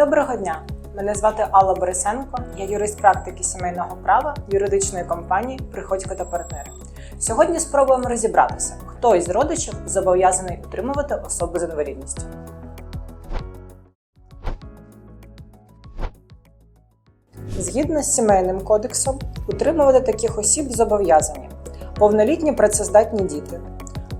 Доброго дня! Мене звати Алла Борисенко, я юрист практики сімейного права юридичної компанії Приходько та партнери. Сьогодні спробуємо розібратися, хто із родичів зобов'язаний утримувати особу з інвалідністю. Згідно з сімейним кодексом, утримувати таких осіб зобов'язані повнолітні працездатні діти,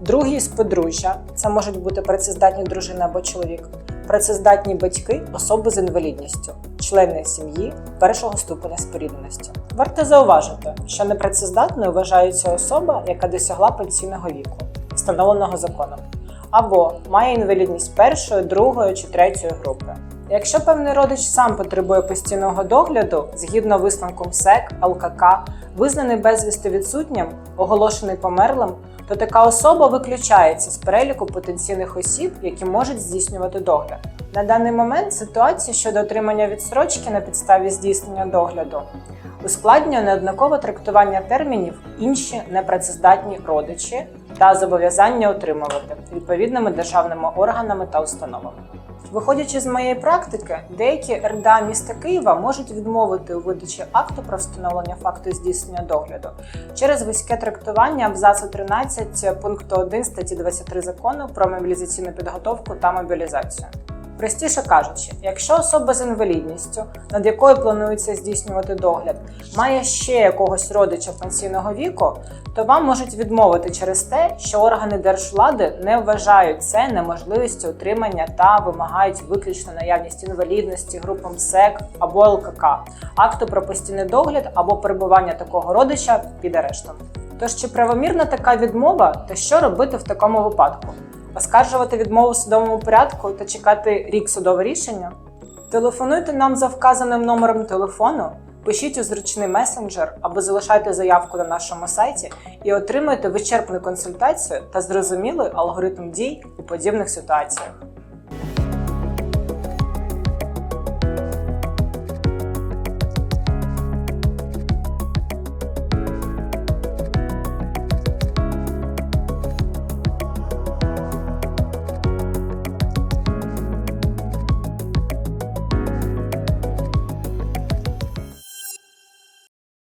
другі з подружжя це можуть бути працездатні дружина або чоловік, працездатні батьки, особи з інвалідністю, члени сім'ї першого ступеня спорідненості. Варто зауважити, що непрацездатною вважається особа, яка досягла пенсійного віку, встановленого законом, або має інвалідність першої, другої чи третьої групи. Якщо певний родич сам потребує постійного догляду, згідно висновком СЕК, ЛКК, визнаний безвісти відсутнім, оголошений померлим, то така особа виключається з переліку потенційних осіб, які можуть здійснювати догляд. На даний момент ситуація щодо отримання відстрочки на підставі здійснення догляду ускладнює неоднакове трактування термінів інші непрацездатні родичі та зобов'язання отримувати відповідними державними органами та установами. Виходячи з моєї практики, деякі РДА міста Києва можуть відмовити у видачі акту про встановлення факту здійснення догляду через вузьке трактування абзацу 13 пункту 1 статті 23 закону про мобілізаційну підготовку та мобілізацію. Простіше кажучи, якщо особа з інвалідністю, над якою планується здійснювати догляд, має ще якогось родича пенсійного віку, то вам можуть відмовити через те, що органи держвлади не вважають це неможливістю утримання та вимагають виключно наявність інвалідності групам СЕК або ЛКК, акту про постійний догляд або перебування такого родича під арештом. Тож чи правомірна така відмова, та що робити в такому випадку? Оскаржувати відмову в судовому порядку та чекати рік судове рішення? Телефонуйте нам за вказаним номером телефону, пишіть у зручний месенджер або залишайте заявку на нашому сайті і отримайте вичерпну консультацію та зрозумілий алгоритм дій у подібних ситуаціях.